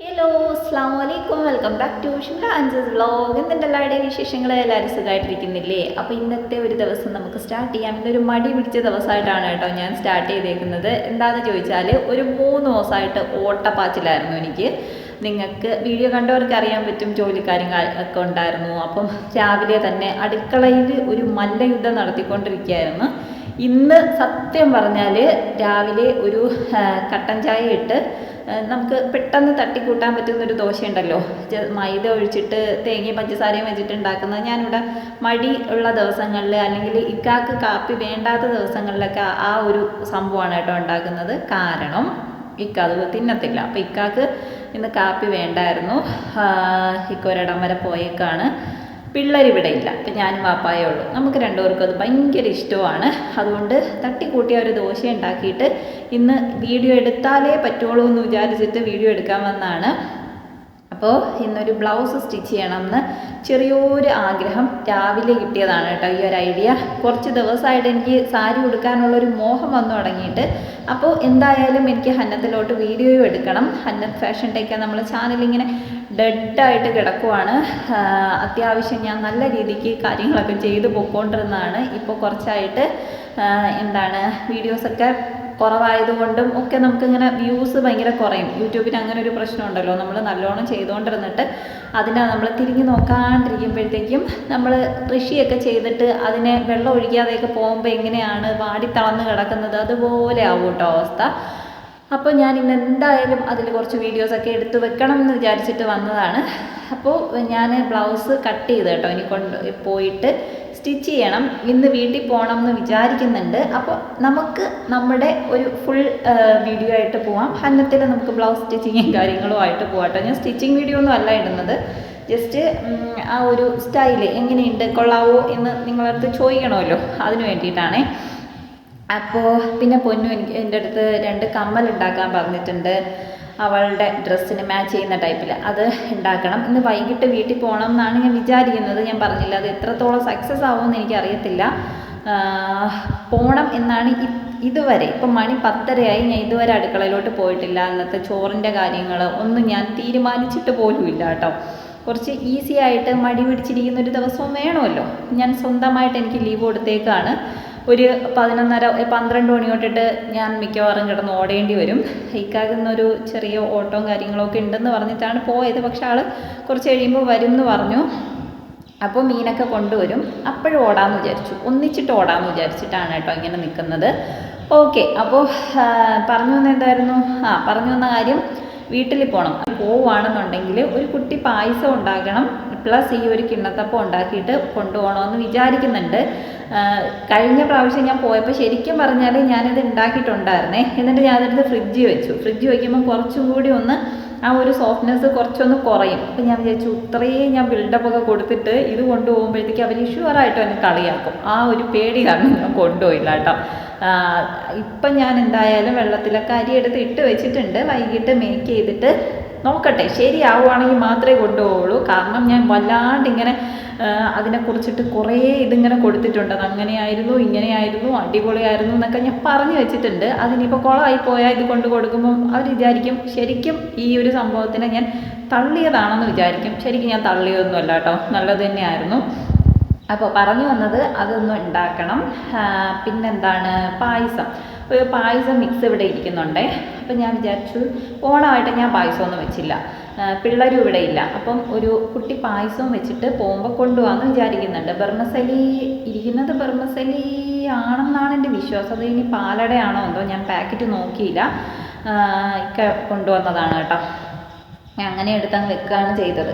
Hello അസ്സാം വലൈക്കും welcome back to Shimla അഞ്ചസ് വ്ളോഗ് എന്തിന്റെ എല്ലാവരുടെയും വിശേഷങ്ങൾ എല്ലാവരും സുഖമായിട്ടിരിക്കുന്നില്ലേ അപ്പോൾ ഇന്നത്തെ ഒരു ദിവസം നമുക്ക് സ്റ്റാർട്ട് ചെയ്യാം ഇന്നൊരു മടി പിടിച്ച ദിവസമായിട്ടാണ് കേട്ടോ ഞാൻ സ്റ്റാർട്ട് ചെയ്തേക്കുന്നത്. എന്താണെന്ന് ചോദിച്ചാൽ ഒരു മൂന്ന് ദിവസമായിട്ട് ഓട്ടപ്പാച്ചിലായിരുന്നു എനിക്ക്. നിങ്ങൾക്ക് വീഡിയോ കണ്ടവർക്ക് അറിയാൻ പറ്റും ജോലിക്കാരും ഒക്കെ ഉണ്ടായിരുന്നു. അപ്പം രാവിലെ തന്നെ അടുക്കളയിൽ ഒരു മല്ലയുദ്ധം നടത്തിക്കൊണ്ടിരിക്കുകയായിരുന്നു. ഇന്ന് സത്യം പറഞ്ഞാൽ രാവിലെ ഒരു കട്ടൻ ചായ ഇട്ട് നമുക്ക് പെട്ടെന്ന് തട്ടിക്കൂട്ടാൻ പറ്റുന്ന ഒരു ദോശ ഉണ്ടല്ലോ മൈദ ഒഴിച്ചിട്ട് തേങ്ങയും പഞ്ചസാരയും വെച്ചിട്ട് ഉണ്ടാക്കുന്നത്. ഞാനിവിടെ മടി ഉള്ള ദിവസങ്ങളിൽ അല്ലെങ്കിൽ ഇക്കാക്ക് കാപ്പി വേണ്ടാത്ത ദിവസങ്ങളിലൊക്കെ ആ- ഒരു സംഭവമാണ് കേട്ടോ ഉണ്ടാക്കുന്നത്. കാരണം ഇക്ക അത് തിന്നത്തില്ല. അപ്പം ഇക്കാക്ക് ഇന്ന് കാപ്പി വേണ്ടായിരുന്നു. ഇക്ക ഒരിടം വരെ പോയേക്കാണ്. പിള്ളേർ ഇവിടെ ഇല്ല ഇപ്പം ഞാനും വാപ്പായേ ഉള്ളൂ. നമുക്ക് രണ്ടുപേർക്കും അത് ഭയങ്കര ഇഷ്ടമാണ്. അതുകൊണ്ട് തട്ടിക്കൂട്ടിയ ഒരു ദോശ ഉണ്ടാക്കിയിട്ട് ഇന്ന് വീഡിയോ എടുത്താലേ പറ്റുള്ളൂ എന്ന് വിചാരിച്ചിട്ട് വീഡിയോ എടുക്കാൻ വന്നാണ് അപ്പോൾ ഇന്നൊരു ബ്ലൗസ് സ്റ്റിച്ച് ചെയ്യണമെന്ന് ചെറിയൊരു ആഗ്രഹം രാവിലെ കിട്ടിയതാണ് കേട്ടോ ഈ ഒരു ഐഡിയ. കുറച്ച് ദിവസമായിട്ട് എനിക്ക് സാരി ഉടുക്കാനുള്ളൊരു മോഹം വന്നു തുടങ്ങിയിട്ട്. അപ്പോൾ എന്തായാലും എനിക്ക് ഹന്നത്തിലോട്ട് വീഡിയോയും എടുക്കണം. ഹന്നത്ത് ഫാഷൻ ടേക്ക് നമ്മളെ ചാനൽ ഇങ്ങനെ ഡെഡായിട്ട് കിടക്കുവാണ്. അത്യാവശ്യം ഞാൻ നല്ല രീതിക്ക് കാര്യങ്ങളൊക്കെ ചെയ്തു പോയിക്കൊണ്ടിരുന്നതാണ്. ഇപ്പോൾ കുറച്ചായിട്ട് എന്താണ് വീഡിയോസൊക്കെ കുറവായതുകൊണ്ടും ഒക്കെ നമുക്കിങ്ങനെ വ്യൂസ് ഭയങ്കര കുറയും. യൂട്യൂബിന് അങ്ങനെ ഒരു പ്രശ്നമുണ്ടല്ലോ. നമ്മൾ നല്ലോണം ചെയ്തുകൊണ്ടിരുന്നിട്ട് അതിനെ നമ്മൾ തിരിഞ്ഞു നോക്കാണ്ടിരിക്കുമ്പോഴത്തേക്കും നമ്മൾ കൃഷിയൊക്കെ ചെയ്തിട്ട് അതിനെ വെള്ളം ഒഴിക്കാതെയൊക്കെ പോകുമ്പോൾ എങ്ങനെയാണ് വാടി തളർന്ന് കിടക്കുന്നത്? അതുപോലെ ആവും കേട്ടോ അവസ്ഥ. അപ്പോൾ ഞാൻ ഇന്ന് എന്തായാലും അതിൽ കുറച്ച് വീഡിയോസൊക്കെ എടുത്ത് വെക്കണം എന്ന് വിചാരിച്ചിട്ട് വന്നതാണ്. അപ്പോൾ ഞാൻ ബ്ലൗസ് കട്ട് ചെയ്ത് കേട്ടോ ഇനി കൊണ്ട് പോയിട്ട് സ്റ്റിച്ച് ചെയ്യണം. ഇന്ന് വീട്ടിൽ പോകണം എന്ന് വിചാരിക്കുന്നുണ്ട്. അപ്പോൾ നമുക്ക് നമ്മുടെ ഒരു ഫുൾ വീഡിയോ ആയിട്ട് പോവാം. അന്നത്തിൽ നമുക്ക് ബ്ലൗസ് സ്റ്റിച്ചിങ്ങും കാര്യങ്ങളും ആയിട്ട് പോകാട്ടോ കേട്ടോ. ഞാൻ സ്റ്റിച്ചിങ് വീഡിയോ ഒന്നും അല്ല ഇടുന്നത്. ജസ്റ്റ് ആ ഒരു സ്റ്റൈൽ എങ്ങനെയുണ്ട് കൊള്ളാവോ എന്ന് നിങ്ങളടുത്ത് ചോദിക്കണമല്ലോ. അതിന് വേണ്ടിയിട്ടാണേ. അപ്പോൾ പിന്നെ പൊന്നു എനിക്ക് എന്റെ അടുത്ത് രണ്ട് കമ്മൽ ഉണ്ടാക്കാൻ പറഞ്ഞിട്ടുണ്ട്. അവളുടെ ഡ്രസ്സിന് മാച്ച് ചെയ്യുന്ന ടൈപ്പിൽ അത് ഉണ്ടാക്കണം. ഇന്ന് വൈകിട്ട് വീട്ടിൽ പോകണം എന്നാണ് ഞാൻ വിചാരിക്കുന്നത്. ഞാൻ പറഞ്ഞില്ല അത് എത്രത്തോളം സക്സസ് ആവുമെന്ന് എനിക്കറിയത്തില്ല. പോകണം എന്നാണ് ഇതുവരെ. ഇപ്പം മണി പത്തരയായി. ഞാൻ ഇതുവരെ അടുക്കളയിലോട്ട് പോയിട്ടില്ല. അന്നത്തെ ചോറിന്റെ കാര്യങ്ങൾ ഒന്നും ഞാൻ തീരുമാനിച്ചിട്ട് പോലും ഇല്ല കേട്ടോ. കുറച്ച് ഈസി ആയിട്ട് മടി പിടിച്ചിരിക്കുന്ന ഒരു ദിവസവും വേണമല്ലോ. ഞാൻ സ്വന്തമായിട്ട് എനിക്ക് ലീവ് കൊടുത്തേക്കാണ്. ഒരു പതിനൊന്നര പന്ത്രണ്ട് മണി തൊട്ടിട്ട് ഞാൻ മിക്കവാറും കിടന്ന് ഓടേണ്ടി വരും. ഇക്കാകുന്നൊരു ചെറിയ ഓട്ടവും കാര്യങ്ങളൊക്കെ ഉണ്ടെന്ന് പറഞ്ഞിട്ടാണ് പോയത്. പക്ഷെ ആൾ കുറച്ച് കഴിയുമ്പോൾ വരും എന്ന് പറഞ്ഞു. അപ്പോൾ മീനൊക്കെ കൊണ്ടുവരും. അപ്പോഴും ഓടാമെന്ന് വിചാരിച്ചു. ഒന്നിച്ചിട്ട് ഓടാമെന്ന് വിചാരിച്ചിട്ടാണ് കേട്ടോ ഇങ്ങനെ നിൽക്കുന്നത് ഓക്കെ അപ്പോൾ പറഞ്ഞു വന്ന എന്തായിരുന്നു? ആ പറഞ്ഞു വന്ന കാര്യം വീട്ടിൽ പോകണം പോവുകയാണെന്നുണ്ടെങ്കിൽ ഒരു കുട്ടി പായസം ഉണ്ടാക്കണം. പ്ലസ് ഈ ഒരു കിണ്ണത്തപ്പം ഉണ്ടാക്കിയിട്ട് കൊണ്ടുപോകണമെന്ന് വിചാരിക്കുന്നുണ്ട്. കഴിഞ്ഞ പ്രാവശ്യം ഞാൻ പോയപ്പോൾ ശരിക്കും പറഞ്ഞാൽ ഞാനിത് ഉണ്ടാക്കിയിട്ടുണ്ടായിരുന്നേ. എന്നിട്ട് ഞാനതെടുത്ത് ഫ്രിഡ്ജിൽ വെച്ചു. ഫ്രിഡ്ജിൽ വയ്ക്കുമ്പോൾ കുറച്ചും കൂടി ഒന്ന് ആ ഒരു സോഫ്റ്റ്നെസ് കുറച്ചൊന്ന് കുറയും. അപ്പം ഞാൻ വിചാരിച്ചു ഇത്രയും ഞാൻ ബിൽഡപ്പ് ഒക്കെ കൊടുത്തിട്ട് ഇത് കൊണ്ടുപോകുമ്പോഴത്തേക്ക് അവർ ഷുവറായിട്ടും എന്നെ കളിയാക്കും. ആ ഒരു പേടി കാരണം ഞാൻ കൊണ്ടുപോയില്ല കേട്ടോ. ഇപ്പം ഞാൻ എന്തായാലും വെള്ളത്തിലൊക്കെ അരി എടുത്ത് ഇട്ട് വെച്ചിട്ടുണ്ട്. വൈകിട്ട് മേക്ക് ചെയ്തിട്ട് നോക്കട്ടെ ശരിയാവുകയാണെങ്കിൽ മാത്രമേ കൊണ്ടുപോവുള്ളൂ. കാരണം ഞാൻ വല്ലാണ്ട് ഇങ്ങനെ അതിനെ അതിനെക്കുറിച്ചിട്ട് കുറേ ഇതിങ്ങനെ കൊടുത്തിട്ടുണ്ട്. അത് അങ്ങനെയായിരുന്നു ഇങ്ങനെയായിരുന്നു അടിപൊളിയായിരുന്നു എന്നൊക്കെ ഞാൻ പറഞ്ഞു വെച്ചിട്ടുണ്ട്. അതിനിപ്പോൾ കുളമായി പോയാൽ ഇത് കൊണ്ട് കൊടുക്കുമ്പം അവർ വിചാരിക്കും ശരിക്കും ഈ ഒരു സംഭവത്തിനെ ഞാൻ തള്ളിയതാണെന്ന് വിചാരിക്കും. ശരിക്കും ഞാൻ തള്ളിയതൊന്നുമല്ല കേട്ടോ നല്ലത് തന്നെയായിരുന്നു. അപ്പോൾ പറഞ്ഞു വന്നത് അതൊന്നും ഉണ്ടാക്കണം. പിന്നെന്താണ്? പായസം. ഒരു പായസം മിക്സ് ഇവിടെ ഇരിക്കുന്നുണ്ടേ. അപ്പം ഞാൻ വിചാരിച്ചു ഓണമായിട്ട് ഞാൻ പായസമൊന്നും വെച്ചില്ല. പിള്ളേരും ഇവിടെ ഇല്ല. അപ്പം ഒരു കുട്ടി പായസവും വെച്ചിട്ട് പോകുമ്പോൾ കൊണ്ടുപോകാമെന്ന് വിചാരിക്കുന്നുണ്ട്. ബർമസലി ഇരിക്കുന്നത് ബർമസലി ആണെന്നാണ് എന്റെ വിശ്വാസം. അത് ഇനി പാലടയാണോ എന്തോ ഞാൻ പാക്കറ്റ് നോക്കിയില്ല. ഇക്ക കൊണ്ടുവന്നതാണ് കേട്ടോ. അങ്ങനെ എടുത്തങ്ങ് വെക്കുകയാണ് ചെയ്തത്.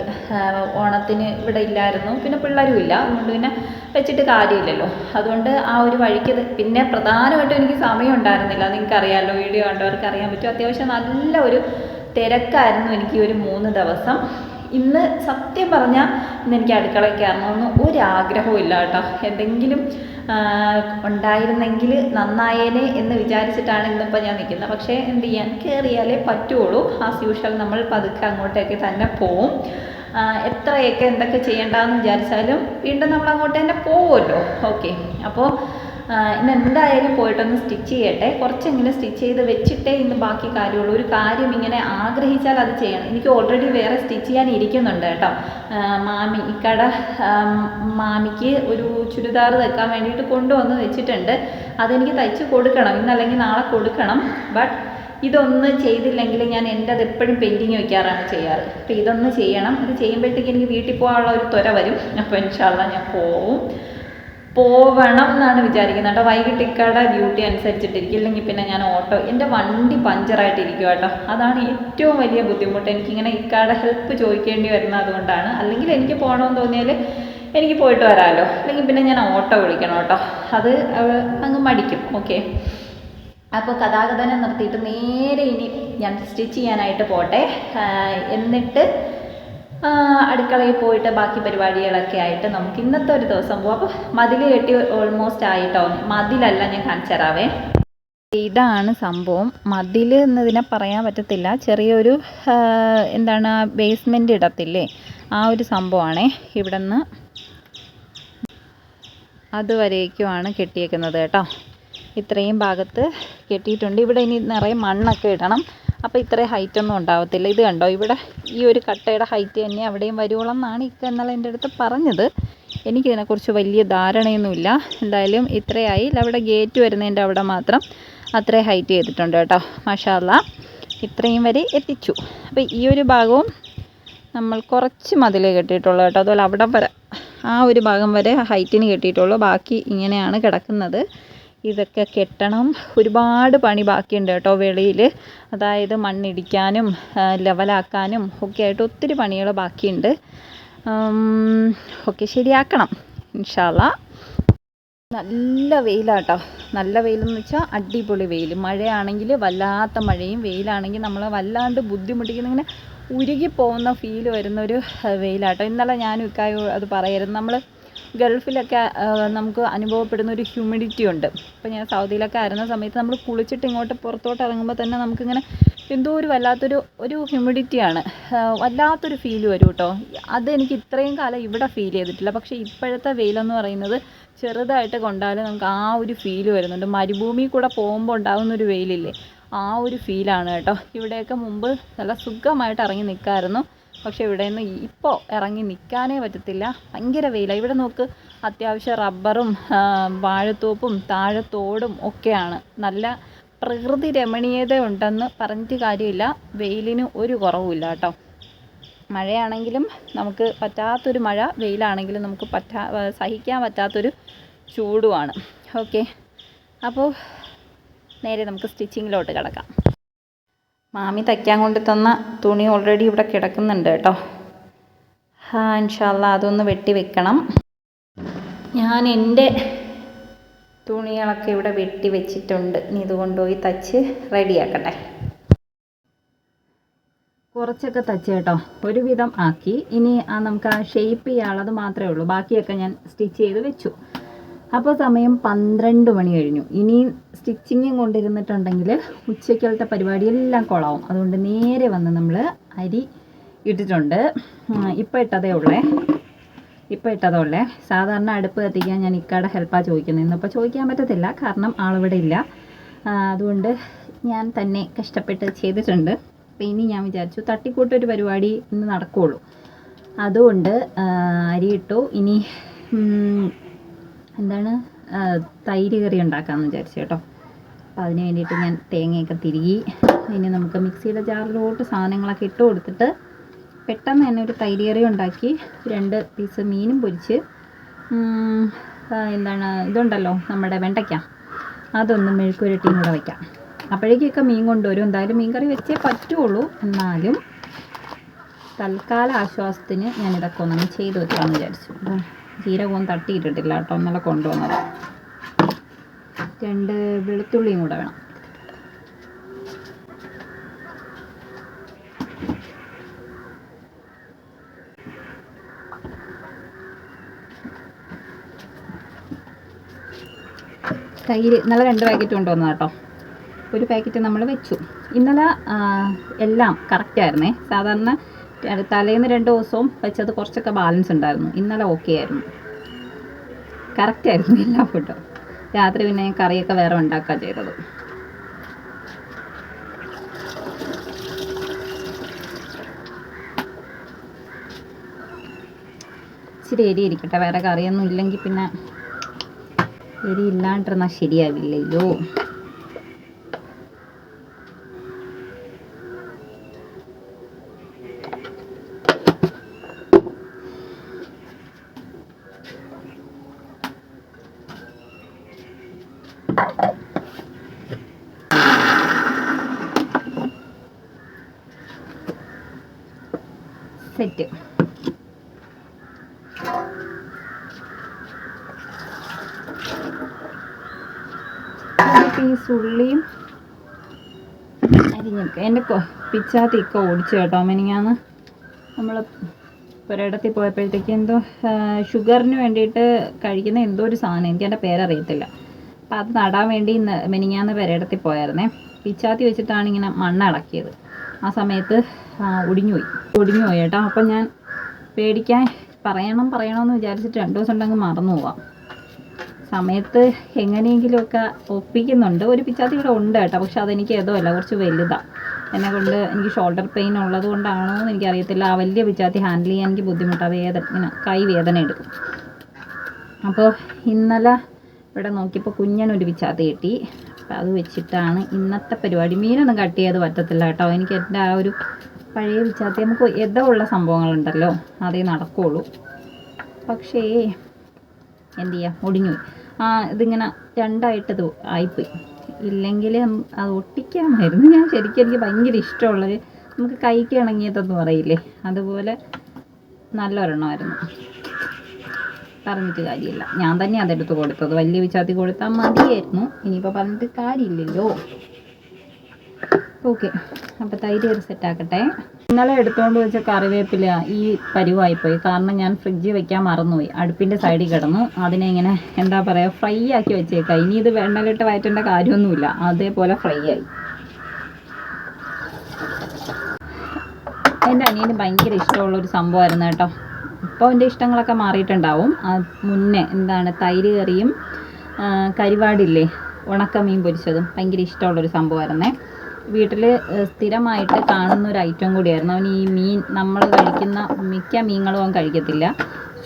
ഓണത്തിന് ഇവിടെ ഇല്ലായിരുന്നു. പിന്നെ പിള്ളേരും ഇല്ല. അതുകൊണ്ട് പിന്നെ വെച്ചിട്ട് കാര്യമില്ലല്ലോ. അതുകൊണ്ട് ആ ഒരു വഴിക്ക് പിന്നെ പ്രധാനമായിട്ടും എനിക്ക് സമയം ഉണ്ടായിരുന്നില്ല. നിങ്ങൾക്കറിയാമല്ലോ വീഡിയോ കണ്ടവർക്ക് അറിയാൻ പറ്റും. അത്യാവശ്യം നല്ല ഒരു തിരക്കായിരുന്നു എനിക്ക് ഒരു മൂന്ന് ദിവസം. ഇന്ന് സത്യം പറഞ്ഞാൽ ഇന്ന് എനിക്ക് അടുക്കളയിൽ കയറണമെന്ന് ഒരാഗ്രഹവും ഇല്ല കേട്ടോ. എന്തെങ്കിലും ഉണ്ടായിരുന്നെങ്കിൽ നന്നായേനെ എന്ന് വിചാരിച്ചിട്ടാണ് ഇന്നിപ്പോൾ ഞാൻ നിൽക്കുന്നത്. പക്ഷേ എന്ത് ചെയ്യാൻ? കയറിയാലേ പറ്റുള്ളൂ. ആസ് യൂഷ്വൽ നമ്മൾ പതുക്കെ അങ്ങോട്ടേക്ക് തന്നെ പോവും. എത്രയൊക്കെ എന്തൊക്കെ ചെയ്യേണ്ടതെന്ന് വിചാരിച്ചാലും വീണ്ടും നമ്മൾ അങ്ങോട്ട് തന്നെ പോവുമല്ലോ. ഓക്കെ. അപ്പോൾ ഇന്ന് എന്തായാലും പോയിട്ടൊന്ന് സ്റ്റിച്ച് ചെയ്യട്ടെ. കുറച്ചെങ്കിലും സ്റ്റിച്ച് ചെയ്ത് വെച്ചിട്ടേ ഇന്ന് ബാക്കി കാര്യമുള്ളൂ. ഒരു കാര്യം ഇങ്ങനെ ആഗ്രഹിച്ചാൽ അത് ചെയ്യണം. എനിക്ക് ഓൾറെഡി വേറെ സ്റ്റിച്ച് ചെയ്യാൻ ഇരിക്കുന്നുണ്ട് കേട്ടോ. മാമി ഇക്കട മാമിക്ക് ഒരു ചുരിദാർ തയ്ക്കാൻ വേണ്ടിയിട്ട് കൊണ്ടുവന്ന് വെച്ചിട്ടുണ്ട്. അതെനിക്ക് തയ്ച്ച് കൊടുക്കണം. ഇന്നല്ലെങ്കിൽ നാളെ കൊടുക്കണം. ബട്ട് ഇതൊന്ന് ചെയ്തില്ലെങ്കിൽ ഞാൻ എന്റെ അത് എപ്പോഴും പെയിന്റിങ് വയ്ക്കാറാണ് ചെയ്യാറ്. അപ്പോൾ ഇതൊന്ന് ചെയ്യണം. ഇത് ചെയ്യുമ്പോഴത്തേക്ക് എനിക്ക് വീട്ടിൽ പോകാനുള്ള ഒരു ത്വര വരും. അപ്പോൾ ഇൻഷാല്ല ഞാൻ പോവും. പോവണം എന്നാണ് വിചാരിക്കുന്നത് കേട്ടോ. വൈകിട്ട് ഇക്കടെ ഡ്യൂട്ടി അനുസരിച്ചിട്ടിരിക്കും. ഇല്ലെങ്കിൽ പിന്നെ ഞാൻ ഓട്ടോ എന്റെ വണ്ടി പഞ്ചറായിട്ടിരിക്കും കേട്ടോ. അതാണ് ഏറ്റവും വലിയ ബുദ്ധിമുട്ട്. എനിക്കിങ്ങനെ ഇക്കടെ ഹെൽപ്പ് ചോദിക്കേണ്ടി വരുന്നത് അതുകൊണ്ടാണ്. അല്ലെങ്കിൽ എനിക്ക് പോകണമെന്ന് തോന്നിയാൽ എനിക്ക് പോയിട്ട് വരാമല്ലോ അല്ലെങ്കിൽ പിന്നെ ഞാൻ ഓട്ടോ വിളിക്കണം കേട്ടോ. അത് അങ്ങ് മടിക്കും. ഓക്കെ അപ്പോൾ കഥാഗതനെ നിർത്തിയിട്ട് നേരെ ഇനി ഞാൻ സ്റ്റിച്ച് ചെയ്യാനായിട്ട് പോട്ടെ. എന്നിട്ട് അടുക്കളയിൽ പോയിട്ട് ബാക്കി പരിപാടികളൊക്കെ ആയിട്ട് നമുക്ക് ഇന്നത്തെ ഒരു ദിവസം പോകാം അപ്പോൾ മതിൽ കെട്ടി ഓൾമോസ്റ്റ് ആയിട്ടോ? മതിലല്ല ഞാൻ കാണിച്ചു തരാവേ. ഇതാണ് സംഭവം. മതിൽ എന്നതിനെ പറയാൻ പറ്റത്തില്ല. ചെറിയൊരു എന്താണ് ബേസ്മെന്റ് ഇടത്തില്ലേ? ആ ഒരു സംഭവമാണേ. ഇവിടെ നിന്ന് അതുവരേക്കുമാണ് കെട്ടിയേക്കുന്നത് കേട്ടോ. ഇത്രയും ഭാഗത്ത് കെട്ടിയിട്ടുണ്ട്. ഇവിടെ ഇനി നിറയെ മണ്ണൊക്കെ ഇടണം. അപ്പോൾ ഹൈറ്റ് ഒന്നും ഉണ്ടാവത്തില്ല. ഇത് കണ്ടോ? ഇവിടെ ഈ ഒരു കട്ടയുടെ ഹൈറ്റ് തന്നെ അവിടെയും വരുവോളം എന്നാണ് ഇക്ക എന്നുള്ള എന്റെ അടുത്ത് പറഞ്ഞത്. എനിക്കിതിനെക്കുറിച്ച് വലിയ ധാരണയൊന്നുമില്ല. എന്തായാലും ഇത്രയായി. ഇല്ല അവിടെ ഗേറ്റ് വരുന്നതിന്റെ അവിടെ മാത്രം അത്രയും ഹൈറ്റ് ചെയ്തിട്ടുണ്ട് കേട്ടോ. മഷാല്ല ഇത്രയും വരെ എത്തിച്ചു. അപ്പോൾ ഈ ഒരു ഭാഗവും നമ്മൾ കുറച്ച് മതിലേ കെട്ടിയിട്ടുള്ളൂ കേട്ടോ. അതുപോലെ അവിടെ വരെ ആ ഒരു ഭാഗം വരെ ഹൈറ്റിന് കെട്ടിയിട്ടുള്ളൂ. ബാക്കി ഇങ്ങനെയാണ് കിടക്കുന്നത്. ഇതൊക്കെ കെട്ടണം. ഒരുപാട് പണി ബാക്കിയുണ്ട് കേട്ടോ വെളിയിൽ അതായത് മണ്ണിടിക്കാനും ലെവലാക്കാനും ഒക്കെ ആയിട്ട് ഒത്തിരി പണികൾ ബാക്കിയുണ്ട്. ഒക്കെ ശരിയാക്കണം ഇൻഷാല്ല നല്ല വെയിലാട്ടോ നല്ല വെയിലെന്ന് വെച്ചാൽ അടിപൊളി വെയിൽ മഴയാണെങ്കിൽ വല്ലാത്ത മഴയും വെയിലാണെങ്കിൽ നമ്മളെ വല്ലാണ്ട് ബുദ്ധിമുട്ടിക്കുന്ന ഇങ്ങനെ ഉരുകി പോകുന്ന ഫീൽ വരുന്നൊരു വെയിലാട്ടോ ഇന്നലെ ഞാനും ഇക്കായും അത് പറയായിരുന്നു നമ്മൾ ഗൾഫിലൊക്കെ നമുക്ക് അനുഭവപ്പെടുന്ന ഒരു ഹ്യൂമിഡിറ്റി ഉണ്ട്. ഇപ്പോൾ ഞാൻ സൗദിയിലൊക്കെ ആയിരുന്ന സമയത്ത് നമ്മൾ കുളിച്ചിട്ട് ഇങ്ങോട്ട് പുറത്തോട്ട് ഇറങ്ങുമ്പോൾ തന്നെ നമുക്കിങ്ങനെ എന്തോ ഒരു വല്ലാത്തൊരു ഒരു ഹ്യൂമിഡിറ്റിയാണ് വല്ലാത്തൊരു ഫീൽ വരും കേട്ടോ. അതെനിക്ക് ഇത്രയും കാലം ഇവിടെ ഫീൽ ചെയ്തിട്ടില്ല. പക്ഷേ ഇപ്പോഴത്തെ വെയിലെന്ന് പറയുന്നത് ചെറുതായിട്ട് കൊണ്ടാലും നമുക്ക് ആ ഒരു ഫീൽ വരുന്നുണ്ട്. മരുഭൂമി കൂടെ പോകുമ്പോൾ ഉണ്ടാകുന്ന ഒരു വെയിലില്ലേ? ആ ഒരു ഫീലാണ് കേട്ടോ. ഇവിടെയൊക്കെ മുമ്പ് നല്ല സുഖമായിട്ട് ഇറങ്ങി നിൽക്കാമായിരുന്നു പക്ഷേ ഇവിടെ നിന്ന് ഇപ്പോൾ ഇറങ്ങി നിൽക്കാനേ പറ്റത്തില്ല. ഭയങ്കര വെയിലാണ് ഇവിടെ നോക്ക് അത്യാവശ്യം റബ്ബറും വാഴത്തോപ്പും താഴത്തോടും തോടും ഒക്കെയാണ്. നല്ല പ്രകൃതി രമണീയത ഉണ്ടെന്ന് പറഞ്ഞിട്ട് കാര്യമില്ല. വെയിലിന് ഒരു കുറവുമില്ല കേട്ടോ. മഴയാണെങ്കിലും നമുക്ക് പറ്റാത്തൊരു മഴ വെയിലാണെങ്കിലും നമുക്ക് പറ്റാ സഹിക്കാൻ പറ്റാത്തൊരു ചൂടുമാണ്. ഓക്കെ. അപ്പോൾ നേരെ നമുക്ക് സ്റ്റിച്ചിങ്ങിലോട്ട് കിടക്കാം. മാമി തയ്ക്കാൻ കൊണ്ട് തന്ന തുണി ഓൾറെഡി ഇവിടെ കിടക്കുന്നുണ്ട് കേട്ടോ. ഹാ ഇൻഷാല്ല അതൊന്ന് വെട്ടി വെക്കണം. ഞാൻ എന്റെ തുണികളൊക്കെ ഇവിടെ വെട്ടി വെച്ചിട്ടുണ്ട്. ഇനി ഇത് കൊണ്ടുപോയി തച്ച് റെഡിയാക്കട്ടെ. കുറച്ചൊക്കെ തച്ച് കേട്ടോ. ഒരുവിധം ആക്കി. ഇനി നമുക്ക് ആ ഷേപ്പ് ചെയ്യാനുള്ളത് മാത്രമേ ഉള്ളൂ. ബാക്കിയൊക്കെ ഞാൻ സ്റ്റിച്ച് ചെയ്ത് വെച്ചു. അപ്പോൾ സമയം പന്ത്രണ്ട് മണി കഴിഞ്ഞു. ഇനി സ്റ്റിച്ചിങ്ങും കൊണ്ടിരുന്നിട്ടുണ്ടെങ്കിൽ ഉച്ചയ്ക്കലത്തെ പരിപാടി എല്ലാം അതുകൊണ്ട് നേരെ വന്ന് നമ്മൾ അരി ഇട്ടിട്ടുണ്ട്. ഇപ്പം ഇട്ടതേ ഉള്ളേ. ഇപ്പം ഇട്ടതേ ഉള്ളേ. സാധാരണ അടുപ്പ് കത്തിക്കാൻ ഞാൻ ഇക്കാടെ ഹെൽപ്പാണ് ചോദിക്കുന്നത് ഇന്നിപ്പോൾ ചോദിക്കാൻ പറ്റത്തില്ല. കാരണം ആളിവിടെ ഇല്ല. അതുകൊണ്ട് ഞാൻ തന്നെ കഷ്ടപ്പെട്ട് ചെയ്തിട്ടുണ്ട്. അപ്പോൾ ഇനി ഞാൻ വിചാരിച്ചു തട്ടിക്കൂട്ടൊരു പരിപാടി ഇന്ന് നടക്കുകയുള്ളൂ അതുകൊണ്ട് അരി ഇട്ടു. ഇനി എന്താണ് തൈര് കറി ഉണ്ടാക്കാമെന്ന് വിചാരിച്ചു കേട്ടോ. അപ്പോൾ അതിന് വേണ്ടിയിട്ട് ഞാൻ തേങ്ങയൊക്കെ തിരുകി ഇനി നമുക്ക് മിക്സിയുടെ ജാറിലോട്ട് സാധനങ്ങളൊക്കെ ഇട്ട് കൊടുത്തിട്ട് പെട്ടെന്ന് തന്നെ ഒരു തൈര് കറി ഉണ്ടാക്കി രണ്ട് പീസ് മീനും പൊരിച്ച് എന്താണ് ഇതുണ്ടല്ലോ നമ്മുടെ വെണ്ടയ്ക്ക. അതൊന്ന് മെഴുക്കുരട്ടിയും കൂടെ വയ്ക്കാം അപ്പോഴേക്കൊക്കെ മീൻ കൊണ്ടുവരും. എന്തായാലും മീൻ കറി വെച്ചേ പറ്റുള്ളൂ. എന്നാലും തൽക്കാല ആശ്വാസത്തിന് ഞാൻ ഇതൊക്കെ ഒന്നും ചെയ്തു വെക്കാമെന്ന് വിചാരിച്ചു. ജീരകവും തട്ടിയിട്ടിട്ടില്ല കേട്ടോ ഇന്നലെ കൊണ്ടുവന്നത്. രണ്ട് വെളുത്തുള്ളിയും കൂടെ വേണം. തൈര് ഇന്നലെ രണ്ട് പാക്കറ്റ് കൊണ്ടുവന്നത് കേട്ടോ. ഒരു പാക്കറ്റ് നമ്മൾ വെച്ചു. ഇന്നലെ എല്ലാം കറക്റ്റായിരുന്നേ സാധാരണ തലേന്ന് രണ്ട് ദിവസവും വെച്ചത് കുറച്ചൊക്കെ ബാലൻസ് ഉണ്ടായിരുന്നു. ഇന്നലെ ഓക്കെ ആയിരുന്നു. കറക്റ്റായിരുന്നു എല്ലാ ഫുഡും രാത്രി പിന്നെ കറിയൊക്കെ വേറെ ഉണ്ടാക്കുക ചെയ്തത്. ഇച്ചിരി എരി ഇരിക്കട്ടെ വേറെ കറിയൊന്നും ഇല്ലെങ്കിൽ പിന്നെ എരി ഇല്ലാണ്ടിരുന്നാൽ ശരിയാവില്ലല്ലോ സെറ്റ് പീസ് ഉള്ളിയും അരിഞ്ഞൊക്കെ. എന്റെ പിച്ചാത്തിയൊക്കെ ഓടിച്ചു കേട്ടോ മിനിങ്ങാന്ന് നമ്മൾ ഒരിടത്തിൽ പോയപ്പോഴത്തേക്ക് എന്തോ ഷുഗറിന് വേണ്ടിയിട്ട് കഴിക്കുന്ന എന്തോ ഒരു സാധനം. എനിക്ക് എന്റെ പേരറിയത്തില്ല. അപ്പം അത് നടാൻ വേണ്ടി ഇന്ന് മിനിങ്ങാന്ന് പെരയിടത്തിൽ പോയായിരുന്നേ. പിച്ചാത്തി വെച്ചിട്ടാണ് ഇങ്ങനെ മണ്ണ് അടക്കിയത്. ആ സമയത്ത് ഒടിഞ്ഞുപോയി ഒടിഞ്ഞുപോയി കേട്ടോ. അപ്പം ഞാൻ പേടിക്കാൻ പറയണം പറയണമെന്ന് വിചാരിച്ചിട്ട് രണ്ട് ദിവസം ഉണ്ടെങ്കിൽ മറന്നു പോവാം. സമയത്ത് എങ്ങനെയെങ്കിലുമൊക്കെ ഒപ്പിക്കുന്നുണ്ട്. ഒരു പിച്ചാത്തി ഇവിടെ ഉണ്ട് കേട്ടോ. പക്ഷെ അതെനിക്ക് ഏതോ അല്ല കുറച്ച് വലുതാണ് എന്നെ കൊണ്ട് എനിക്ക് ഷോൾഡർ പെയിൻ ഉള്ളത് കൊണ്ടാണോ എന്ന് എനിക്കറിയത്തില്ല. ആ വലിയ പിച്ചാത്തി ഹാൻഡിൽ ചെയ്യാൻ എനിക്ക് ബുദ്ധിമുട്ടാണ് വേദന ഇങ്ങനെ കൈ വേദന എടുക്കും. അപ്പോൾ ഇന്നലെ ഇവിടെ നോക്കിയപ്പോൾ കുഞ്ഞനൊരു പിച്ചാത്തി കിട്ടി. അപ്പോൾ അത് വെച്ചിട്ടാണ് ഇന്നത്തെ പരിപാടി. മീനൊന്നും കട്ട് ചെയ്ത് പറ്റത്തില്ല കേട്ടോ. എനിക്ക് എന്റെ ആ ഒരു പഴയ പിച്ചാത്തി നമുക്ക് എതമുള്ള സംഭവങ്ങളുണ്ടല്ലോ. അതേ നടക്കുകയുള്ളൂ പക്ഷേ എന്ത് ചെയ്യുക ഒടിഞ്ഞു. ആ ഇതിങ്ങനെ രണ്ടായിട്ട് ഇത് ആയിപ്പോയി. ഇല്ലെങ്കിൽ അത് ഒട്ടിക്കാമായിരുന്നു. ഞാൻ ശരിക്കും എനിക്ക് ഭയങ്കര ഇഷ്ടമുള്ളത് നമുക്ക് കൈക്ക് ഇണങ്ങിയതെന്ന് പറയില്ലേ അതുപോലെ നല്ലൊരെണ്ണമായിരുന്നു. പറഞ്ഞിട്ട് കാര്യമില്ല. ഞാൻ തന്നെ അതെടുത്ത് കൊടുത്തത്. വലിയ വിച്ചാത്തി കൊടുത്താൽ മതിയായിരുന്നു. ഇനിയിപ്പോൾ പറഞ്ഞിട്ട് കാര്യമില്ലല്ലോ. ഓക്കെ. അപ്പോൾ തൈര് ഒരു സെറ്റാക്കട്ടെ ഇന്നലെ എടുത്തുകൊണ്ട് വെച്ച കറിവേപ്പില ഈ പരിവായിപ്പോയി കാരണം ഞാൻ ഫ്രിഡ്ജിൽ വെക്കാൻ മറന്നുപോയി. അടുപ്പിന്റെ സൈഡിൽ കിടന്നു. അതിനെ ഇങ്ങനെ എന്താ പറയുക ഫ്രൈ ആക്കി വെച്ചേക്കാം. ഇനി ഇത് വെണ്ണലിട്ട് വയറ്റേണ്ട കാര്യമൊന്നുമില്ല. അതേപോലെ ഫ്രൈ ആയി. എന്റെ അനിയന് ഭയങ്കര ഇഷ്ടമുള്ളൊരു സംഭവമായിരുന്നു കേട്ടോ. ഇപ്പോൾ എന്റെ ഇഷ്ടങ്ങളൊക്കെ മാറിയിട്ടുണ്ടാവും. മുന്നേ എന്താണ് തൈര് കറിയും കരിവാടില്ലേ ഉണക്കമീൻ പൊരിച്ചതും ഭയങ്കര ഇഷ്ടമുള്ളൊരു സംഭവമായിരുന്നേ. വീട്ടിൽ സ്ഥിരമായിട്ട് കാണുന്ന ഒരു ഐറ്റം കൂടിയായിരുന്നു. അവൻ ഈ മീൻ നമ്മൾ കഴിക്കുന്ന മിക്ക മീനുകളും അവൻ കഴിക്കത്തില്ല.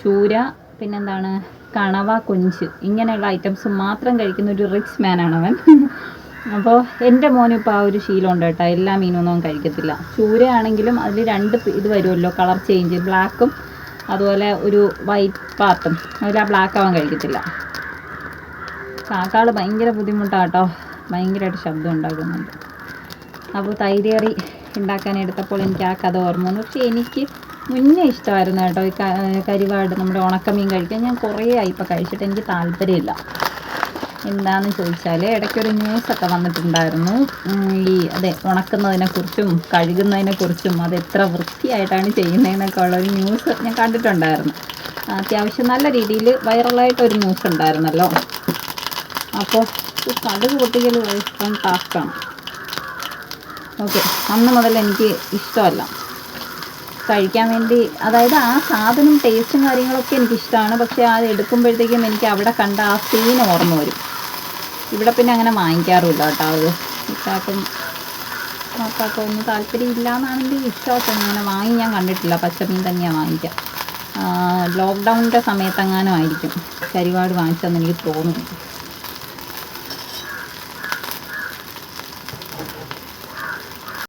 ചൂര പിന്നെന്താണ് കണവ കൊഞ്ച് ഇങ്ങനെയുള്ള ഐറ്റംസ് മാത്രം കഴിക്കുന്ന ഒരു റിച്ച് മാനാണ് അവൻ. അപ്പോൾ എന്റെ മോനും ഇപ്പോൾ ആ ഒരു ശീലമുണ്ട് കേട്ടോ. എല്ലാ മീനൊന്നും അവൻ കഴിക്കത്തില്ല. ചൂരയാണെങ്കിലും അതിൽ രണ്ട് ഇത് വരുമല്ലോ. കളർ ചേഞ്ച് ബ്ലാക്കും അതുപോലെ ഒരു വൈറ്റ് പാത്തും അതിൽ ആ ബ്ലാക്ക് അവൻ കഴിക്കത്തില്ല. കാക്കാൾ ഭയങ്കര ബുദ്ധിമുട്ടാണ് കേട്ടോ. ഭയങ്കരമായിട്ട് ശബ്ദം ഉണ്ടാക്കുന്നുണ്ട്. അപ്പോൾ തൈരേറി ഉണ്ടാക്കാൻ എടുത്തപ്പോൾ എനിക്ക് ആ കഥ ഓർമ്മ വന്നു. പക്ഷേ എനിക്ക് മുന്നേ ഇഷ്ടമായിരുന്നു കേട്ടോ ഈ കരിവാട് നമ്മുടെ ഉണക്കമീൻ കഴിക്കാൻ. ഞാൻ കുറേ ആയി ഇപ്പോൾ കഴിച്ചിട്ട് എനിക്ക് താല്പര്യമില്ല. എന്താണെന്ന് ചോദിച്ചാൽ ഇടയ്ക്കൊരു ന്യൂസൊക്കെ വന്നിട്ടുണ്ടായിരുന്നു. ഈ അതെ ഉണക്കുന്നതിനെക്കുറിച്ചും കഴുകുന്നതിനെക്കുറിച്ചും അത് എത്ര വൃത്തിയായിട്ടാണ് ചെയ്യുന്നതെന്നൊക്കെ ഉള്ളൊരു ന്യൂസ് ഞാൻ കണ്ടിട്ടുണ്ടായിരുന്നു. അത്യാവശ്യം നല്ല രീതിയിൽ വൈറലായിട്ടൊരു ന്യൂസ് ഉണ്ടായിരുന്നല്ലോ. അപ്പോൾ കടുക് പൊട്ടിക്കൽ ഇഷ്ടം ടാസ്ക്കാണ് ഓക്കെ അന്ന് മുതൽ എനിക്ക് ഇഷ്ടമല്ല. കഴിക്കാൻ വേണ്ടി അതായത് ആ സാധനം ടേസ്റ്റും കാര്യങ്ങളൊക്കെ എനിക്ക് ഇഷ്ടമാണ് പക്ഷേ അത് എടുക്കുമ്പോഴത്തേക്കും എനിക്ക് അവിടെ കണ്ട ആ സീൻ ഓർമ്മ വരും. ഇവിടെ പിന്നെ അങ്ങനെ വാങ്ങിക്കാറുമില്ല കേട്ടോ അത്. ഇക്കാക്കും മക്കൾക്കും ഒന്നും താല്പര്യം ഇല്ലാന്നാണെങ്കിൽ ഇഷ്ടമൊക്കെ അങ്ങനെ വാങ്ങി ഞാൻ കണ്ടിട്ടില്ല. പച്ചമീൻ തന്നെയാണ് വാങ്ങിക്കുക ലോക്ക്ഡൗണിന്റെ സമയത്തെങ്ങാനും ആയിരിക്കും. കരിവാട് വാങ്ങിച്ചതെന്ന് എനിക്ക് തോന്നുന്നു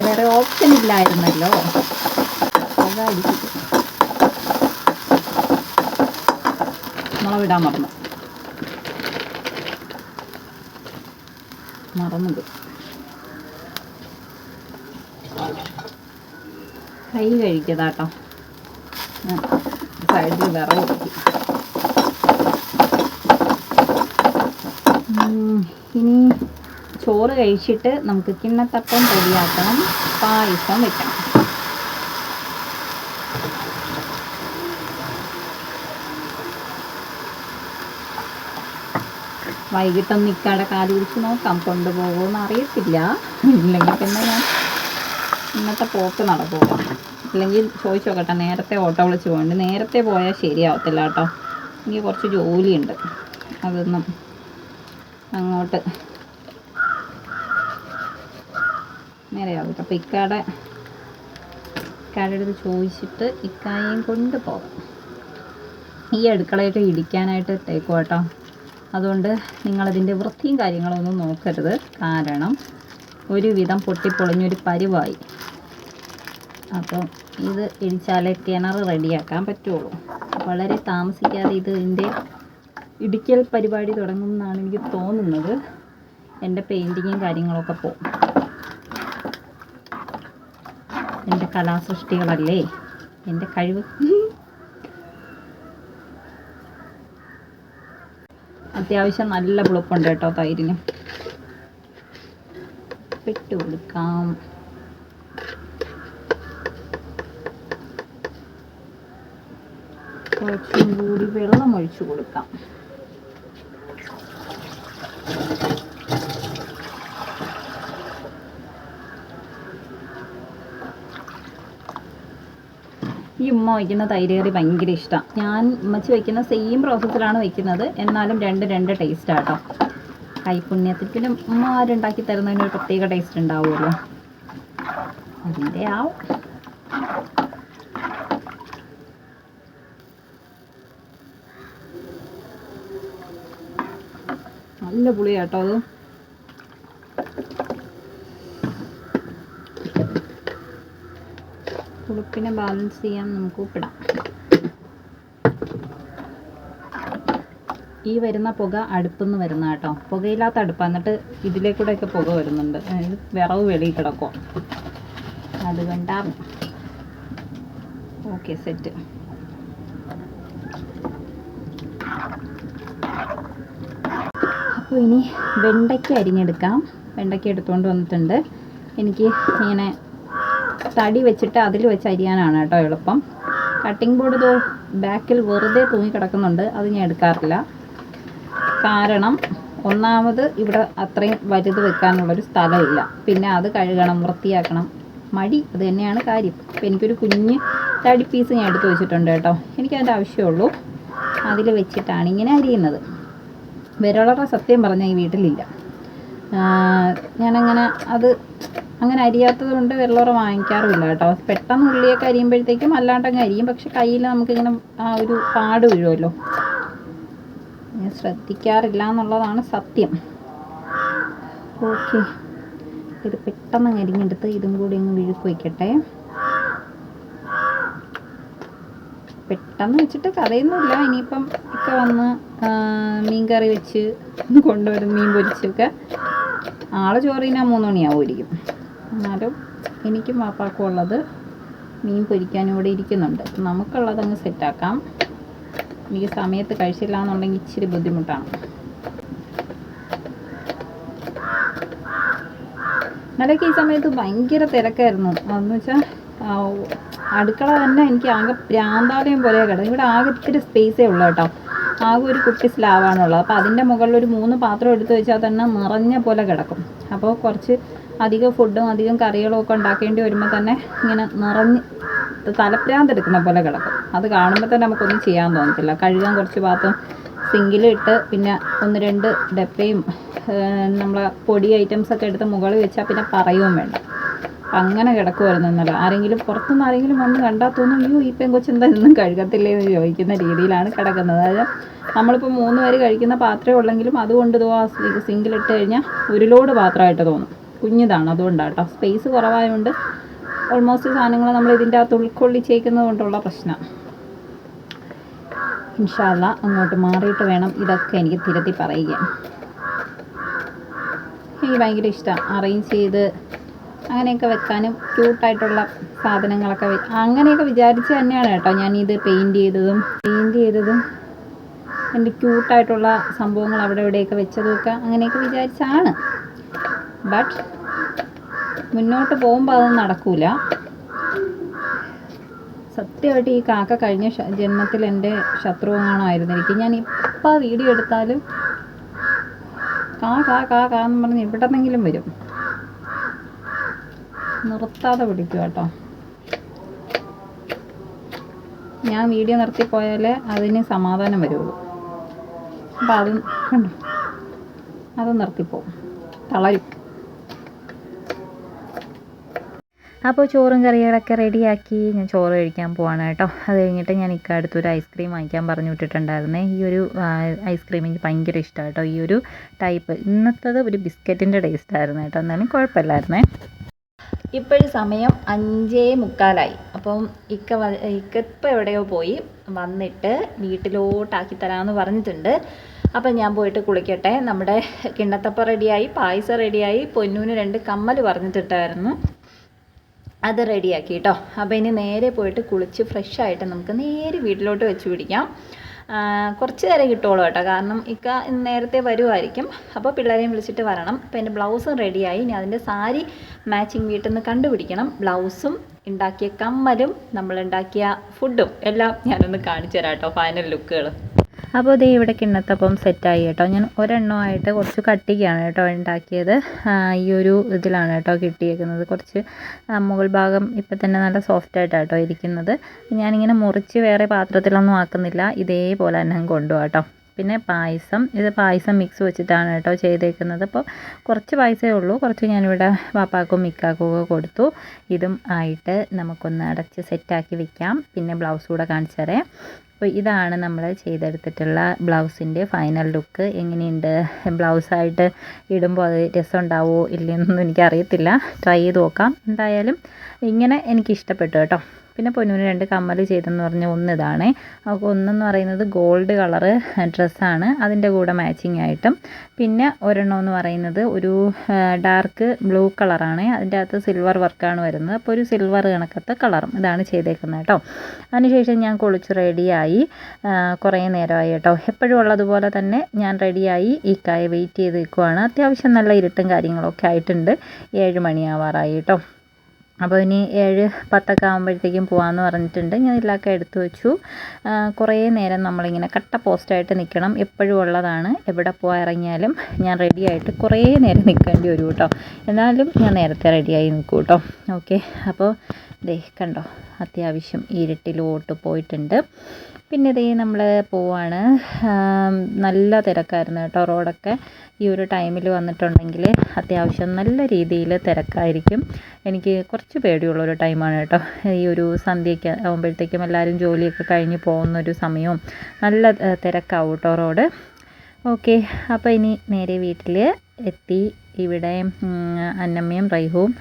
വേറെ ഇല്ലായിരുന്നല്ലോ. അതായിരിക്കും. മുളകിടാൻ മറന്നു. മറന്നത് കൈ കഴിക്കതാട്ടോ സൈഡിൽ വിറവ് വെക്കും ഉം, ഇനി ചോറ് കഴിച്ചിട്ട് നമുക്ക് കിണ്ണത്തപ്പം റെഡിയാക്കണം പായസം വെക്കണം. വൈകിട്ടൊന്ന് ഇക്കാടെ കാൽ പിടിച്ച് നോക്കാം. കൊണ്ടുപോകുമെന്ന് അറിയത്തില്ല. ഇല്ലെങ്കിൽ പിന്നെ ഞാൻ ഇന്നത്തെ പോക്ക് നടക്കുക ഇല്ലെങ്കിൽ ചോദിച്ചു നോക്കട്ടെ. നേരത്തെ ഓട്ടോ വിളിച്ച് പോകണ്ട്. നേരത്തെ പോയാൽ ശരിയാവത്തില്ല കേട്ടോ. എനിക്ക് കുറച്ച് ജോലിയുണ്ട്. അതൊന്നും അങ്ങോട്ട് നേരെയാവും അപ്പോൾ ഇക്കാടെ ഇക്കാടെ അടുത്ത് ചോദിച്ചിട്ട് ഇക്കായെയും കൊണ്ട് പോകാം. ഈ അടുക്കളയൊക്കെ ഇടിക്കാനായിട്ട് ഇട്ടേക്കും കേട്ടോ. അതുകൊണ്ട് നിങ്ങളതിന്റെ വൃത്തിയും കാര്യങ്ങളൊന്നും നോക്കരുത്. കാരണം ഒരുവിധം പൊട്ടിപ്പൊളിഞ്ഞൊരു പരിവായി. അപ്പോൾ ഇത് ഇടിച്ചാലേ കിണർ റെഡിയാക്കാൻ പറ്റുള്ളൂ. വളരെ താമസിക്കാതെ ഇത് ഇതിന്റെ ഇടിക്കൽ പരിപാടി തുടങ്ങുമെന്നാണ് എനിക്ക് തോന്നുന്നത്. എന്റെ പെയിന്റിങ്ങും കാര്യങ്ങളൊക്കെ പോകും. എന്റെ കലാസൃഷ്ടികളല്ലേ? എന്റെ കഴിവ്. അത്യാവശ്യം നല്ല പുളിപ്പുണ്ട് കേട്ടോ തൈരിന്. ഇട്ട് കൊടുക്കാം. കുറച്ചും കൂടി വെള്ളം ഒഴിച്ചു കൊടുക്കാം. ഈ ഉമ്മ വയ്ക്കുന്ന തൈര് കറി ഭയങ്കര ഇഷ്ടമാണ് ഞാൻ ഉമ്മച്ചി വയ്ക്കുന്ന സെയിം പ്രോസസ്സിലാണ് വയ്ക്കുന്നത്. എന്നാലും രണ്ട് രണ്ട് ടേസ്റ്റ് ആട്ടോ കൈപുണ്യത്തിൽ പിന്നെ ഉമ്മ ആരുണ്ടാക്കി തരുന്നതിന് ഒരു പ്രത്യേക ടേസ്റ്റ് ഉണ്ടാവുമല്ലോ. അതിന്റെ ആ നല്ല പുളിയാട്ടോ അത്. പുളിപ്പിനെ ബാലൻസ് ചെയ്യാൻ നമുക്ക് ഉപ്പിടാം. ഈ വരുന്ന പുക അടുത്തുനിന്ന് വരുന്ന കേട്ടോ. പുകയില്ലാത്ത അടുപ്പ്. എന്നിട്ട് ഇതിലേക്കൂടെയൊക്കെ പുക വരുന്നുണ്ട്. അതായത് വിറവ് വെളിയിൽ കിടക്കും അതുകൊണ്ടാണ് ഓക്കെ സെറ്റ്. അപ്പോൾ ഇനി വെണ്ടയ്ക്ക അരിഞ്ഞെടുക്കാം. വെണ്ടയ്ക്ക എടുത്തുകൊണ്ട് വന്നിട്ടുണ്ട്. എനിക്ക് ഇങ്ങനെ തടി വെച്ചിട്ട് അതിൽ വെച്ച് അരിയാനാണ് കേട്ടോ എളുപ്പം. കട്ടിംഗ് ബോർഡ് ഇതോ ബാക്കിൽ വെറുതെ തൂങ്ങി കിടക്കുന്നുണ്ട്. അത് ഞാൻ എടുക്കാറില്ല. കാരണം ഒന്നാമത് ഇവിടെ അത്രയും വലുത് വെക്കാനുള്ളൊരു സ്ഥലമില്ല. പിന്നെ അത് കഴുകണം വൃത്തിയാക്കണം. മടി അത് തന്നെയാണ് കാര്യം. അപ്പം എനിക്കൊരു കുഞ്ഞ് തടി പീസ് ഞാൻ എടുത്ത് വെച്ചിട്ടുണ്ട് കേട്ടോ. എനിക്കതിന്റെ ആവശ്യമുള്ളൂ. അതിൽ വെച്ചിട്ടാണ് ഇങ്ങനെ അരിയുന്നത്. വിരളറ സത്യം പറഞ്ഞാൽ ഈ വീട്ടിലില്ല. ഞാനങ്ങനെ അത് അങ്ങനെ അരിയാത്തത് കൊണ്ട് വെള്ളറ വാങ്ങിക്കാറുമില്ല കേട്ടോ. പെട്ടെന്ന് ഉള്ളിയൊക്കെ അരിയുമ്പോഴത്തേക്കും അല്ലാണ്ട് അങ്ങ് അരിയും. പക്ഷെ കയ്യിൽ നമുക്കിങ്ങനെ ആ ഒരു പാട് വീഴുമല്ലോ. ഞാൻ ശ്രദ്ധിക്കാറില്ല എന്നുള്ളതാണ് സത്യം. ഓക്കെ. ഇത് പെട്ടെന്ന് അങ്ങ് അരിഞ്ഞെടുത്ത് ഇതും കൂടി അങ്ങ് വിഴുക്ക് വയ്ക്കട്ടെ പെട്ടെന്ന് വെച്ചിട്ട് കഥയൊന്നുമില്ല. ഇനിയിപ്പം ഒക്കെ വന്ന് മീൻ കറി വെച്ച് കൊണ്ടുവരും മീൻ പൊരിച്ചൊക്കെ ആളെ ചോറിനാ മൂന്ന് മണിയാവുമായിരിക്കും. എന്നാലും എനിക്കും വാപ്പാക്കും ഉള്ളത് മീൻ പൊരിക്കാനും ഇവിടെ ഇരിക്കുന്നുണ്ട്. നമുക്കുള്ളത് അങ്ങ് സെറ്റാക്കാം എനിക്ക് സമയത്ത് കഴിച്ചില്ല എന്നുണ്ടെങ്കിൽ ഇച്ചിരി ബുദ്ധിമുട്ടാണ്. നിലയ്ക്ക് ഈ സമയത്ത് ഭയങ്കര തിരക്കായിരുന്നു. അതെന്ന് വെച്ചാൽ അടുക്കള തന്നെ എനിക്ക് ആകെ പ്രാന്താലയം പോലെ കിടക്കും ഇവിടെ ആകെ ഇത്തിരി സ്പേസേ ഉള്ളൂ കേട്ടോ. ആകെ ഒരു കുട്ടി സ്ലാവാണുള്ളത് അപ്പോൾ അതിന്റെ മുകളിൽ ഒരു മൂന്ന് പാത്രം എടുത്തു വെച്ചാൽ തന്നെ നിറഞ്ഞ പോലെ കിടക്കും. അപ്പോൾ കുറച്ച് അധികം ഫുഡും അധികം കറികളും ഒക്കെ ഉണ്ടാക്കേണ്ടി വരുമ്പോൾ തന്നെ ഇങ്ങനെ നിറഞ്ഞ് തലപ്രാന്ത് എടുക്കുന്ന പോലെ കിടക്കും. അത് കാണുമ്പോൾ തന്നെ നമുക്കൊന്നും ചെയ്യാൻ തോന്നത്തില്ല. കഴുകാൻ കുറച്ച് പാത്രം സിങ്കിലിട്ട് പിന്നെ ഒന്ന് രണ്ട് ഡപ്പയും നമ്മളെ പൊടി ഐറ്റംസ് ഒക്കെ എടുത്ത് മുകളിൽ വെച്ചാൽ പിന്നെ പറയുകയും വേണ്ട. അങ്ങനെ കിടക്കുമായിരുന്നു എന്നല്ല ആരെങ്കിലും പുറത്തുനിന്ന് ആരെങ്കിലും വന്ന് കണ്ടാൽ തോന്നും അയ്യോ ഈ പെങ്കൊച്ചെന്താ ഇന്നും കഴുകത്തില്ലേ? എന്ന് ചോദിക്കുന്ന രീതിയിലാണ് കിടക്കുന്നത്. അതായത് നമ്മളിപ്പോൾ മൂന്ന് പേര് കഴിക്കുന്ന പാത്രമേ ഉള്ളെങ്കിലും അതുകൊണ്ട് ഇതോ ആ സിങ്കിലിട്ട് കഴിഞ്ഞാൽ ഒരു ലോഡ് പാത്രമായിട്ട് തോന്നും. കുഞ്ഞിതാണ് അതുകൊണ്ടാണ് കേട്ടോ സ്പേസ് കുറവായതുകൊണ്ട് ഓൾമോസ്റ്റ് സാധനങ്ങൾ നമ്മൾ ഇതിന്റെ അകത്ത് ഉൾക്കൊള്ളിച്ചേക്കുന്നത് കൊണ്ടുള്ള പ്രശ്നം ഇൻഷാല്ല അങ്ങോട്ട് മാറിയിട്ട് വേണം ഇതൊക്കെ എനിക്ക് തിരുത്തി പറയുക. എനിക്ക് ഭയങ്കര ഇഷ്ടമാണ് അറേഞ്ച് ചെയ്ത് അങ്ങനെയൊക്കെ വെക്കാനും ക്യൂട്ടായിട്ടുള്ള സാധനങ്ങളൊക്കെ അങ്ങനെയൊക്കെ വിചാരിച്ച് തന്നെയാണ് കേട്ടോ ഞാനിത് ഇത് പെയിന്റ് ചെയ്തതും. പെയിന്റ് ചെയ്തതും എന്റെ ക്യൂട്ടായിട്ടുള്ള സംഭവങ്ങൾ അവിടെ ഇവിടെയൊക്കെ വെച്ചതുമൊക്കെ അങ്ങനെയൊക്കെ വിചാരിച്ചാണ്. ബട്ട് മുന്നോട്ട് പോകുമ്പോൾ അത് നടക്കൂല. സത്യമായിട്ട് ഈ കാക്ക കഴിഞ്ഞ ജന്മത്തിൽ എന്റെ ശത്രുവാണായിരുന്നിരിക്കും ഞാൻ ഇപ്പം വീഡിയോ എടുത്താലും കാ കാ കാ കാ എന്ന് പറഞ്ഞ് എവിടെന്നെങ്കിലും വരും. നിർത്താതെ പിടിക്കും കേട്ടോ. ഞാൻ വീഡിയോ നിർത്തിപ്പോയാലേ അതിന് സമാധാനം വരുള്ളൂ. അപ്പം അത് കണ്ടു? അത് നിർത്തിപ്പോവും. തളരും. അപ്പോൾ ചോറും കറികളൊക്കെ റെഡിയാക്കി ഞാൻ ചോറ് കഴിക്കാൻ പോവാണ് കേട്ടോ. അത് കഴിഞ്ഞിട്ട് ഞാൻ ഇക്ക അടുത്തൊരു ഐസ്ക്രീം വാങ്ങിക്കാൻ പറഞ്ഞു വിട്ടിട്ടുണ്ടായിരുന്നേ. ഈ ഒരു ഐസ്ക്രീം എനിക്ക് ഭയങ്കര ഇഷ്ടമാണ് കേട്ടോ. ഈ ഒരു ടൈപ്പ്. ഇന്നത്തത് ഒരു ബിസ്ക്കറ്റിന്റെ ടേസ്റ്റ് ആയിരുന്നു കേട്ടോ. എന്നാലും കുഴപ്പമില്ലായിരുന്നേ. ഇപ്പോഴും സമയം അഞ്ചേ മുക്കാലായി. അപ്പം ഇക്ക ഇക്ക ഇപ്പം എവിടെയോ പോയി. വന്നിട്ട് വീട്ടിലോട്ടാക്കി തരാമെന്ന് പറഞ്ഞിട്ടുണ്ട്. അപ്പം ഞാൻ പോയിട്ട് കുളിക്കട്ടെ. നമ്മുടെ കിണ്ണത്തപ്പ റെഡിയായി പായസം റെഡിയായി പൊന്നൂന് രണ്ട് കമ്മൽ പറഞ്ഞിട്ടുണ്ടായിരുന്നു അത് റെഡിയാക്കി കേട്ടോ അപ്പോൾ ഇനി നേരെ പോയിട്ട് കുളിച്ച് ഫ്രഷ് ആയിട്ട് നമുക്ക് നേരെ വീട്ടിലോട്ട് വെച്ച് പിടിക്കാം. കുറച്ച് നേരം കിട്ടുള്ളൂ കേട്ടോ. കാരണം ഇക്ക നേരത്തെ വരുമായിരിക്കും അപ്പോൾ പിള്ളേരെയും വിളിച്ചിട്ട് വരണം. അപ്പോൾ എന്റെ ബ്ലൗസും റെഡിയായി. ഇനി അതിന്റെ സാരി മാച്ചിങ് വീട്ടിൽ നിന്ന് കണ്ടുപിടിക്കണം. ബ്ലൗസും ഉണ്ടാക്കിയ കമ്മലും നമ്മളുണ്ടാക്കിയ ഫുഡും എല്ലാം ഞാനൊന്ന് കാണിച്ചു തരാം കേട്ടോ ഫൈനൽ ലുക്കുകൾ അപ്പോൾ ദേ ഇവിടെ കിണ്ണത്തപ്പം സെറ്റായി കേട്ടോ. ഞാൻ ഒരെണ്ണമായിട്ട് കുറച്ച് കട്ടിക്കാണ് കേട്ടോ ഉണ്ടാക്കിയത്. ഈ ഒരു ഇതിലാണ് കേട്ടോ കിട്ടിയേക്കുന്നത്. കുറച്ച് മുകൾ ഭാഗം ഇപ്പം തന്നെ നല്ല സോഫ്റ്റ് ആയിട്ടാണ് കേട്ടോ ഇരിക്കുന്നത്. ഞാനിങ്ങനെ മുറിച്ച് വേറെ പാത്രത്തിലൊന്നും ആക്കുന്നില്ല. ഇതേപോലെ തന്നെ കൊണ്ടുപോകാം കേട്ടോ. പിന്നെ പായസം. ഇത് പായസം മിക്സ് വെച്ചിട്ടാണ് കേട്ടോ ചെയ്തേക്കുന്നത്. അപ്പോൾ കുറച്ച് പായസമേ ഉള്ളൂ. കുറച്ച് ഞാനിവിടെ പാപ്പാക്കും മിക്കാക്കും ഒക്കെ കൊടുത്തു. ഇതും ആയിട്ട് നമുക്കൊന്ന് അടച്ച് സെറ്റാക്കി വെക്കാം. പിന്നെ ബ്ലൗസ് കൂടെ കാണിച്ചു തരാം. അപ്പോൾ ഇതാണ് നമ്മൾ ചെയ്തെടുത്തിട്ടുള്ള ബ്ലൗസിന്റെ ഫൈനൽ ലുക്ക് എങ്ങനെയുണ്ട്? ബ്ലൗസായിട്ട് ഇടുമ്പോൾ അത് രസം ഉണ്ടാവുമോ ഇല്ലയെന്നൊന്നും എനിക്കറിയത്തില്ല. ട്രൈ ചെയ്ത് നോക്കാം. എന്തായാലും ഇങ്ങനെ എനിക്ക് ഇഷ്ടപ്പെട്ടു കേട്ടോ. പിന്നെ പൊന്നൂന് രണ്ട് കമ്മൽ ചെയ്തെന്ന് പറഞ്ഞ ഒന്ന് ഇതാണേ അപ്പോൾ ഒന്നെന്ന് പറയുന്നത് ഗോൾഡ് കളറ് ഡ്രസ്സാണ് അതിന്റെ കൂടെ മാച്ചിങ് ആയിട്ടും. പിന്നെ ഒരെണ്ണം എന്ന് പറയുന്നത് ഒരു ഡാർക്ക് ബ്ലൂ കളറാണ് അതിന്റെ അകത്ത് സിൽവർ വർക്കാണ് വരുന്നത്. അപ്പോൾ ഒരു സിൽവർ കണക്കത്തെ കളറും ഇതാണ് ചെയ്തേക്കുന്നത് കേട്ടോ. അതിനുശേഷം ഞാൻ കുളിച്ച് റെഡിയായി കുറേ നേരമായി കേട്ടോ. എപ്പോഴും ഉള്ളതുപോലെ തന്നെ ഞാൻ റെഡിയായി ഈ കായ വെയിറ്റ് ചെയ്ത് നിൽക്കുവാണ്. അത്യാവശ്യം നല്ല ഇരുട്ടും കാര്യങ്ങളൊക്കെ ആയിട്ടുണ്ട്. ഏഴ് മണിയാവാറായി കേട്ടോ. അപ്പോൾ ഇനി ഏഴ് പത്തൊക്കെ ആകുമ്പോഴത്തേക്കും പോകാമെന്ന് പറഞ്ഞിട്ടുണ്ട്. ഞാൻ ഇതിലൊക്കെ എടുത്തു വെച്ചു. കുറേ നേരം നമ്മളിങ്ങനെ കട്ട പോസ്റ്റായിട്ട് നിൽക്കണം. എപ്പോഴും ഉള്ളതാണ്. എവിടെ പോകാൻ ഇറങ്ങിയാലും ഞാൻ റെഡിയായിട്ട് കുറേ നേരം നിൽക്കേണ്ടി വരും കേട്ടോ. എന്നാലും ഞാൻ നേരത്തെ റെഡിയായി നിൽക്കും കേട്ടോ. ഓക്കെ അപ്പോൾ ദേ കണ്ടോ അത്യാവശ്യം ഇരുട്ടിലോട്ട് പോയിട്ടുണ്ട്. പിന്നെ ഇതേ നമ്മൾ പോവാണ്. നല്ല തിരക്കായിരുന്നു കേട്ടോ റോഡൊക്കെ. ഈ ഒരു ടൈമിൽ വന്നിട്ടുണ്ടെങ്കിൽ അത്യാവശ്യം നല്ല രീതിയിൽ തിരക്കായിരിക്കും. എനിക്ക് കുറച്ച് പേടിയുള്ളൊരു ടൈമാണ് കേട്ടോ. ഈ ഒരു സന്ധ്യയ്ക്ക് ആകുമ്പോഴത്തേക്കും എല്ലാവരും ജോലിയൊക്കെ കഴിഞ്ഞ് പോകുന്ന ഒരു സമയവും നല്ല തിരക്കാവും കേട്ടോ റോഡ്. ഓക്കെ അപ്പോൾ ഇനി നേരെ വീട്ടിൽ എത്തി ഇവിടെ അന്നമ്മയും റൈഹുവും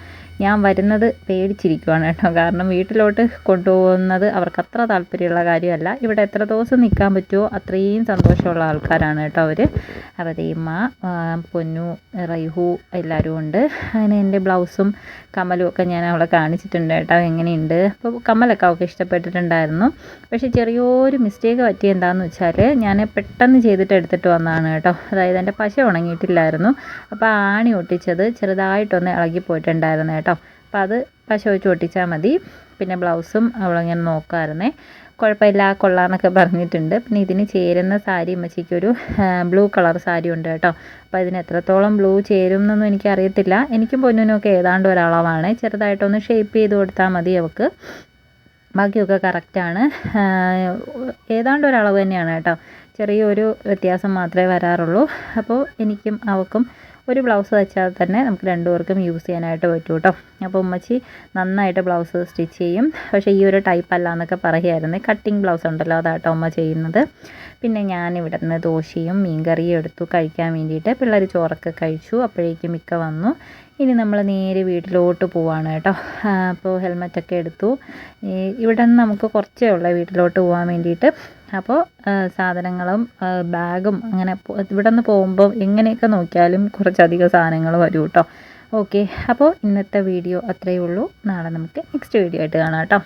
ഞാൻ വരുന്നത് പേടിച്ചിരിക്കുവാണ് കേട്ടോ. കാരണം വീട്ടിലോട്ട് കൊണ്ടുപോകുന്നത് അവർക്ക് അത്ര താല്പര്യമുള്ള കാര്യമല്ല. ഇവിടെ എത്ര ദിവസം നിൽക്കാൻ പറ്റുമോ അത്രയും സന്തോഷമുള്ള ആൾക്കാരാണ് കേട്ടോ അവർ അവതേമ്മ പൊന്നു റൈഹു എല്ലാവരും ഉണ്ട്. അങ്ങനെ എന്റെ ബ്ലൗസും കമ്മലും ഒക്കെ ഞാൻ അവളെ കാണിച്ചിട്ടുണ്ട് കേട്ടോ. എങ്ങനെയുണ്ട്? അപ്പോൾ കമ്മലൊക്കെ അവൾക്ക് ഇഷ്ടപ്പെട്ടിട്ടുണ്ടായിരുന്നു. പക്ഷേ ചെറിയൊരു മിസ്റ്റേക്ക് പറ്റിയ എന്താണെന്ന് വെച്ചാൽ ഞാൻ പെട്ടെന്ന് ചെയ്തിട്ട് എടുത്തിട്ട് വന്നതാണ് കേട്ടോ. അതായത് എന്റെ പശ ഉണങ്ങിയിട്ടില്ലായിരുന്നു. അപ്പോൾ ആണി ഒട്ടിച്ചത് ചെറുതായിട്ടൊന്ന് ഇളകിപ്പോയിട്ടുണ്ടായിരുന്നു കേട്ടോ. അപ്പോൾ അത് പശ വെച്ച് ഒട്ടിച്ചാൽ മതി. പിന്നെ ബ്ലൗസും അവളിങ്ങനെ നോക്കാമായിരുന്നേ കുഴപ്പമില്ല കൊള്ളാമെന്നൊക്കെ പറഞ്ഞിട്ടുണ്ട്. പിന്നെ ഇതിന് ചേരുന്ന സാരി അമ്മച്ചിക്കൊരു ബ്ലൂ കളർ സാരി ഉണ്ട് കേട്ടോ. അപ്പോൾ ഇതിന് എത്രത്തോളം ബ്ലൂ ചേരും എന്നൊന്നും എനിക്കറിയത്തില്ല. എനിക്കും പൊന്നിനൊക്കെ ഏതാണ്ട് ഒരളവാണ്. ചെറുതായിട്ടൊന്ന് ഷേപ്പ് ചെയ്ത് കൊടുത്താൽ മതി അവൾക്ക് ബാക്കിയൊക്കെ കറക്റ്റാണ്. ഏതാണ്ട് ഒരളവ് തന്നെയാണ് കേട്ടോ. ചെറിയൊരു വ്യത്യാസം മാത്രമേ വരാറുള്ളൂ. അപ്പോൾ എനിക്കും അവൾക്കും ഒരു ബ്ലൗസ് വെച്ചാൽ തന്നെ നമുക്ക് രണ്ടുപേർക്കും യൂസ് ചെയ്യാനായിട്ട് പറ്റും കേട്ടോ അപ്പോൾ ഉമ്മച്ചി നന്നായിട്ട് ബ്ലൗസ് സ്റ്റിച്ച് ചെയ്യും. പക്ഷേ ഈ ഒരു ടൈപ്പ് അല്ല എന്നൊക്കെ പറയുമായിരുന്നു കട്ടിങ് ബ്ലൗസ് ഉണ്ടല്ലോ അതാട്ടോ ഉമ്മ ചെയ്യുന്നത്. പിന്നെ ഞാൻ ഇവിടെ നിന്ന് ദോശയും മീൻകറിയും എടുത്തു കഴിക്കാൻ വേണ്ടിയിട്ട് പിള്ളേർ ചോറൊക്കെ കഴിച്ചു. അപ്പോഴേക്കും മിക്ക വന്നു. ഇനി നമ്മൾ നേരെ വീട്ടിലോട്ട് പോവാണ് കേട്ടോ. അപ്പോൾ ഹെൽമെറ്റൊക്കെ എടുത്തു. ഇവിടെ നിന്ന് നമുക്ക് കുറച്ചേ ഉള്ളൂ വീട്ടിലോട്ട് പോകാൻ വേണ്ടിയിട്ട്. അപ്പോൾ സാധനങ്ങളും ബാഗും അങ്ങനെ ഇവിടെ നിന്ന് പോകുമ്പോൾ എങ്ങനെയൊക്കെ നോക്കിയാലും കുറച്ചധികം സാധനങ്ങൾ വരും കേട്ടോ. ഓക്കെ അപ്പോൾ ഇന്നത്തെ വീഡിയോ അത്രയേ ഉള്ളൂ. നാളെ നമുക്ക് നെക്സ്റ്റ് വീഡിയോ ആയിട്ട് കാണാം കേട്ടോ.